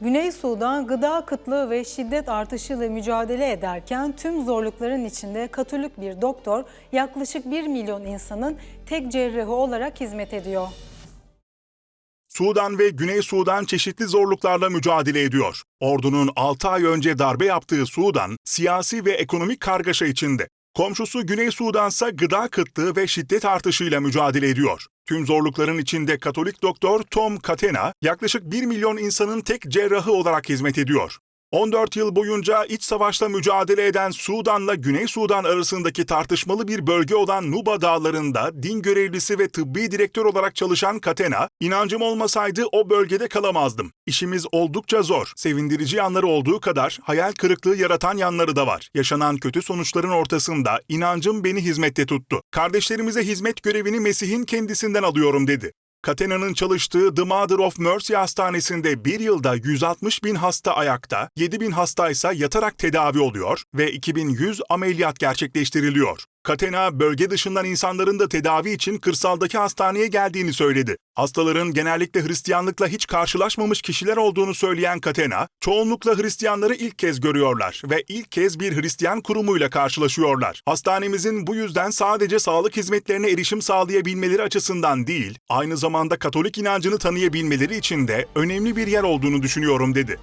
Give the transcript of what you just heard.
Güney Sudan gıda kıtlığı ve şiddet artışıyla mücadele ederken tüm zorlukların içinde Katolik bir doktor yaklaşık 1 milyon insanın tek cerrahı olarak hizmet ediyor. Sudan ve Güney Sudan çeşitli zorluklarla mücadele ediyor. Ordunun 6 ay önce darbe yaptığı Sudan, siyasi ve ekonomik kargaşa içinde. Komşusu Güney Sudan ise gıda kıtlığı ve şiddet artışıyla mücadele ediyor. Tüm zorlukların içinde Katolik doktor Tom Katena, yaklaşık 1 milyon insanın tek cerrahı olarak hizmet ediyor. 14 yıl boyunca iç savaşla mücadele eden Sudan'la Güney Sudan arasındaki tartışmalı bir bölge olan Nuba Dağları'nda din görevlisi ve tıbbi direktör olarak çalışan Katena, inancım olmasaydı o bölgede kalamazdım. İşimiz oldukça zor. Sevindirici yanları olduğu kadar hayal kırıklığı yaratan yanları da var. Yaşanan kötü sonuçların ortasında inancım beni hizmette tuttu. Kardeşlerimize hizmet görevini Mesih'in kendisinden alıyorum dedi. Katena'nın çalıştığı The Mother of Mercy Hastanesi'nde bir yılda 160 bin hasta ayakta, 7 bin hasta ise yatarak tedavi oluyor ve 2100 ameliyat gerçekleştiriliyor. Katena, bölge dışından insanların da tedavi için kırsaldaki hastaneye geldiğini söyledi. Hastaların genellikle Hristiyanlıkla hiç karşılaşmamış kişiler olduğunu söyleyen Katena, çoğunlukla Hristiyanları ilk kez görüyorlar ve ilk kez bir Hristiyan kurumuyla karşılaşıyorlar. Hastanemizin bu yüzden sadece sağlık hizmetlerine erişim sağlayabilmeleri açısından değil, aynı zamanda Katolik inancını tanıyabilmeleri için de önemli bir yer olduğunu düşünüyorum dedi.